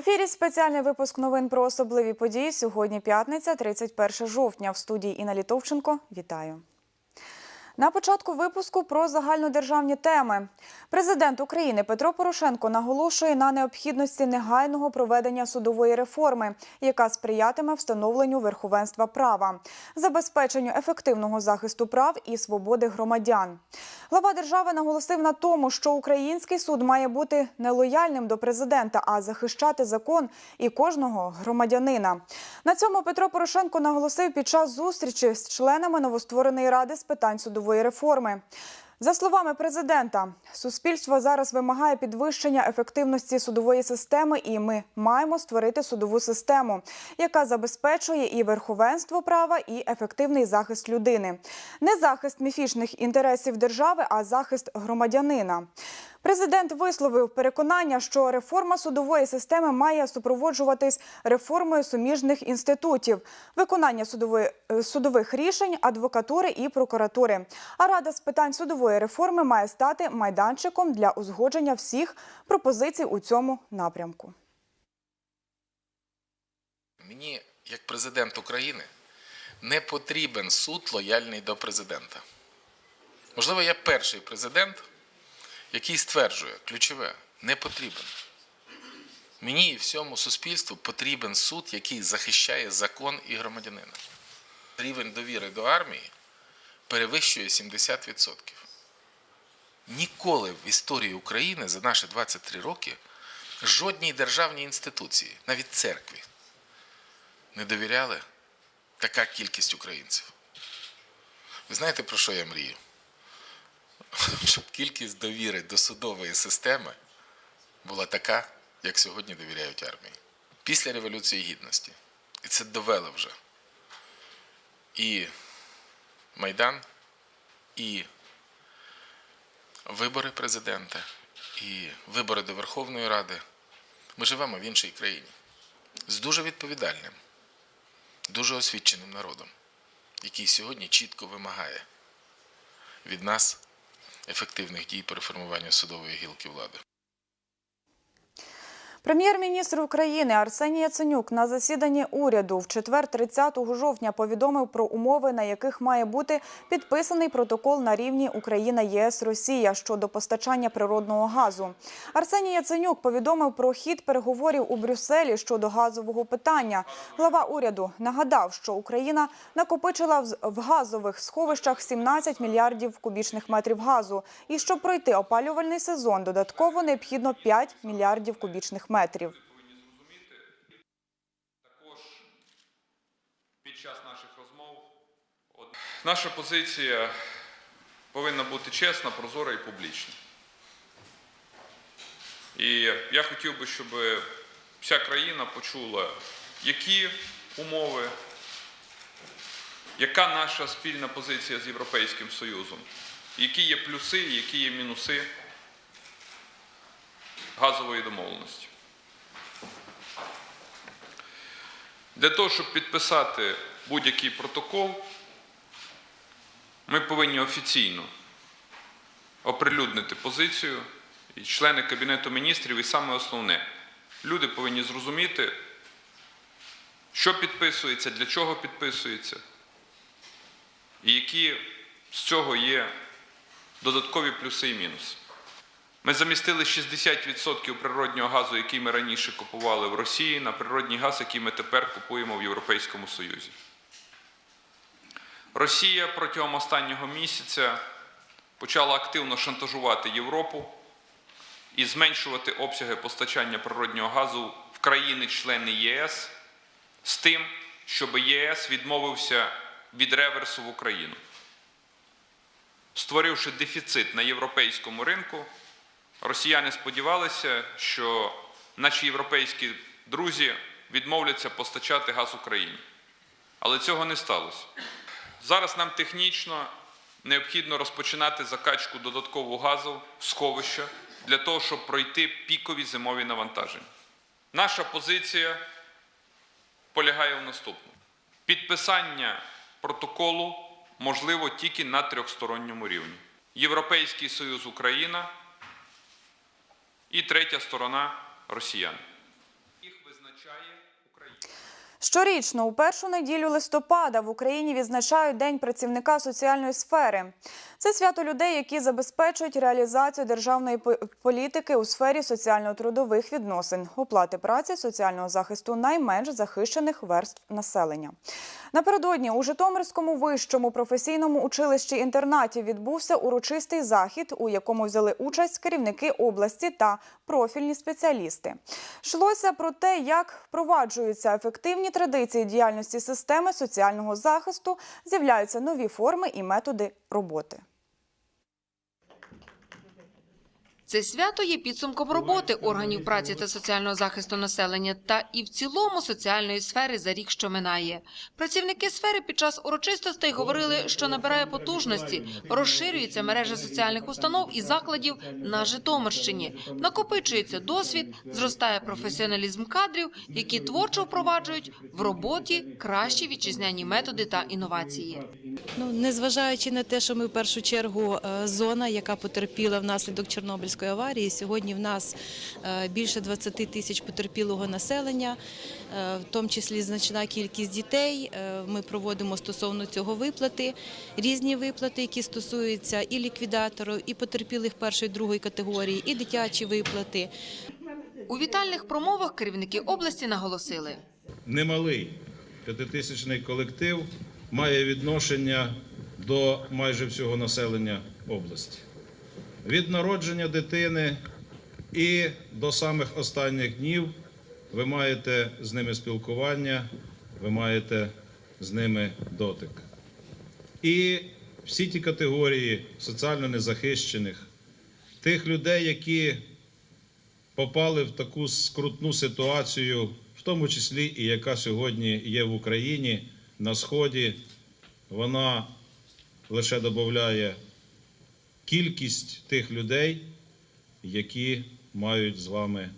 ефірі спеціальний випуск новин про особливі події. Сьогодні п'ятниця, 31 жовтня. В студії Інна Літовченко. Вітаю. На початку випуску про загальнодержавні теми. Президент України Петро Порошенко наголошує на необхідності негайного проведення судової реформи, яка сприятиме встановленню верховенства права, забезпеченню ефективного захисту прав і свободи громадян. Глава держави наголосив на тому, що український суд має бути не лояльним до президента, а захищати закон і кожного громадянина. На цьому Петро Порошенко наголосив під час зустрічі з членами новоствореної ради з питань судової реформи. За словами президента, суспільство зараз вимагає підвищення ефективності судової системи, і ми маємо створити судову систему, яка забезпечує і верховенство права, і ефективний захист людини. Не захист міфічних інтересів держави, а захист громадянина. Президент висловив переконання, що реформа судової системи має супроводжуватись реформою суміжних інститутів, виконання судової, е, судових рішень, адвокатури і прокуратури. А рада з питань судової реформи має стати майданчиком для узгодження всіх пропозицій у цьому напрямку. Мені, як президент України, не потрібен суд лояльний до президента. Можливо, я перший президент, який стверджує ключове не потрібен. Мені і всьому суспільству потрібен суд, який захищає закон і громадянина. Рівень довіри до армії перевищує 70%. Ніколи в історії України за наші 23 роки жодній державній інституції, навіть церкві, не довіряли така кількість українців. Ви знаєте, про що я мрію? Щоб кількість довіри до судової системи була така, як сьогодні довіряють армії. Після Революції Гідності. І це довели вже. І Майдан, і вибори президента, і вибори до Верховної Ради. Ми живемо в іншій країні з дуже відповідальним, дуже освіченим народом, який сьогодні чітко вимагає від нас ефективних дій переформування судової гілки влади. Прем'єр-міністр України Арсеній Яценюк на засіданні уряду в четвер 30 жовтня повідомив про умови, на яких має бути підписаний протокол на рівні Україна ЄС Росія щодо постачання природного газу. Арсеній Яценюк повідомив про хід переговорів у Брюсселі щодо газового питання. Глава уряду нагадав, що Україна накопичила в- газових сховищах 17 мільярдів кубічних метрів газу. І щоб пройти опалювальний сезон, додатково необхідно 5 мільярдів кубічних метрів. Також під час наших розмов наша позиція повинна бути чесна, прозора і публічна. І я хотів би, щоб вся країна почула, які умови, яка наша спільна позиція з Європейським Союзом, які є плюси, які є мінуси газової домовленості. Для того, щоб підписати будь-який протокол, ми повинні офіційно оприлюднити позицію, і члени Кабінету міністрів, і саме основне, люди повинні зрозуміти, що підписується, для чого підписується, і які з цього є додаткові плюси і мінуси. Ми замістили 60% природнього газу, який ми раніше купували в Росії, на природній газ, який ми тепер купуємо в Європейському Союзі. Росія протягом останнього місяця почала активно шантажувати Європу і зменшувати обсяги постачання природнього газу в країни-члени ЄС з тим, щоб ЄС відмовився від реверсу в Україну, створивши дефіцит на європейському ринку. Росіяни сподівалися, що наші європейські друзі відмовляться постачати газ Україні. Але цього не сталося. Зараз нам технічно необхідно розпочинати закачку додаткового газу в сховища для того, щоб пройти пікові зимові навантаження. Наша позиція полягає в наступному: підписання протоколу можливо тільки на трьохсторонньому рівні. Європейський Союз Україна і третя сторона росіян. Їх визначає. Щорічно у першу неділю листопада в Україні відзначають День працівника соціальної сфери. Це свято людей, які забезпечують реалізацію державної політики у сфері соціально-трудових відносин, оплати праці, соціального захисту найменш захищених верств населення. Напередодні у Житомирському вищому професійному училищі інтернаті відбувся урочистий захід, у якому взяли участь керівники області та профільні спеціалісти. Йшлося про те, як впроваджуються ефективні традиції діяльності системи соціального захисту, з'являються нові форми і методи роботи. Це свято є підсумком роботи органів праці та соціального захисту населення та і в цілому соціальної сфери за рік, що минає. Працівники сфери під час урочистостей говорили, що набирає потужності, розширюється мережа соціальних установ і закладів на Житомирщині. Накопичується досвід, зростає професіоналізм кадрів, які творчо впроваджують в роботі кращі вітчизняні методи та інновації. Ну, незважаючи на те, що ми в першу чергу е, зона, яка потерпіла внаслідок Чорнобильської аварії, сьогодні в нас е, більше 20 тисяч потерпілого населення, е, в тому числі значна кількість дітей. Е, Ми проводимо стосовно цього виплати, різні виплати, які стосуються і ліквідаторів, і потерпілих першої другої категорії, і дитячі виплати. У вітальних промовах керівники області наголосили. немалий п'ятитисячний колектив має відношення до майже всього населення області. Від народження дитини і до самих останніх днів ви маєте з ними спілкування, ви маєте з ними дотик. І всі ті категорії соціально незахищених, тих людей, які попали в таку скрутну ситуацію, в тому числі і яка сьогодні є в Україні на Сході, вона лише додає кількість тих людей, які мають з вами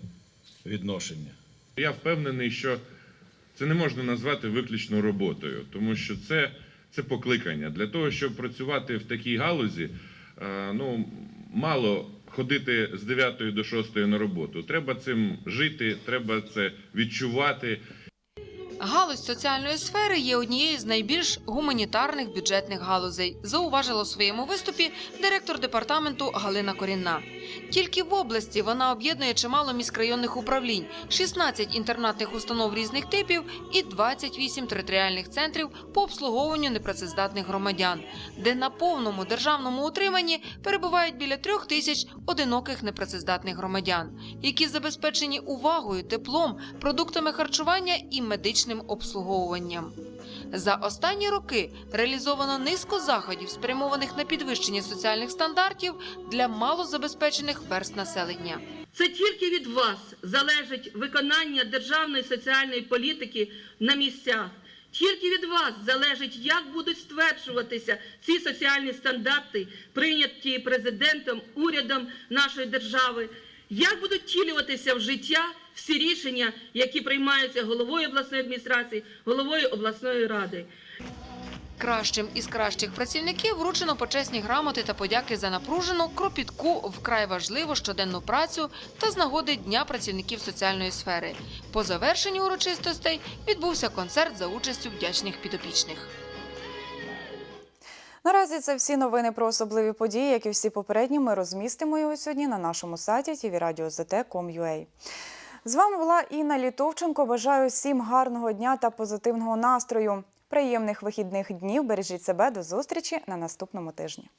відношення. Я впевнений, що це не можна назвати виключно роботою, тому що це, це покликання. Для того, щоб працювати в такій галузі, е, ну, мало ходити з 9 до 6 на роботу. Треба цим жити, треба це відчувати. Галузь соціальної сфери є однією з найбільш гуманітарних бюджетних галузей, зауважила у своєму виступі директор департаменту Галина Корінна. Тільки в області вона об'єднує чимало міськрайонних управлінь, 16 інтернатних установ різних типів і 28 територіальних центрів по обслуговуванню непрацездатних громадян, де на повному державному утриманні перебувають біля трьох тисяч одиноких непрацездатних громадян, які забезпечені увагою, теплом, продуктами харчування і медичним обслуговуванням. За останні роки реалізовано низку заходів, спрямованих на підвищення соціальних стандартів для малозабезпечених верст населення. Це тільки від вас залежить виконання державної соціальної політики на місцях. Тільки від вас залежить, як будуть стверджуватися ці соціальні стандарти, прийняті президентом, урядом нашої держави, як будуть втілюватися в життя всі рішення, які приймаються головою обласної адміністрації, головою обласної ради. Кращим із кращих працівників вручено почесні грамоти та подяки за напружену, кропітку, вкрай важливу щоденну працю та з нагоди Дня працівників соціальної сфери. По завершенні урочистостей відбувся концерт за участю вдячних підопічних. Наразі це всі новини про особливі події, як і всі попередні. Ми розмістимо його сьогодні на нашому сайті tvradio.zt.com.ua. З вами була Інна Літовченко. Бажаю всім гарного дня та позитивного настрою. Приємних вихідних днів. Бережіть себе до зустрічі на наступному тижні.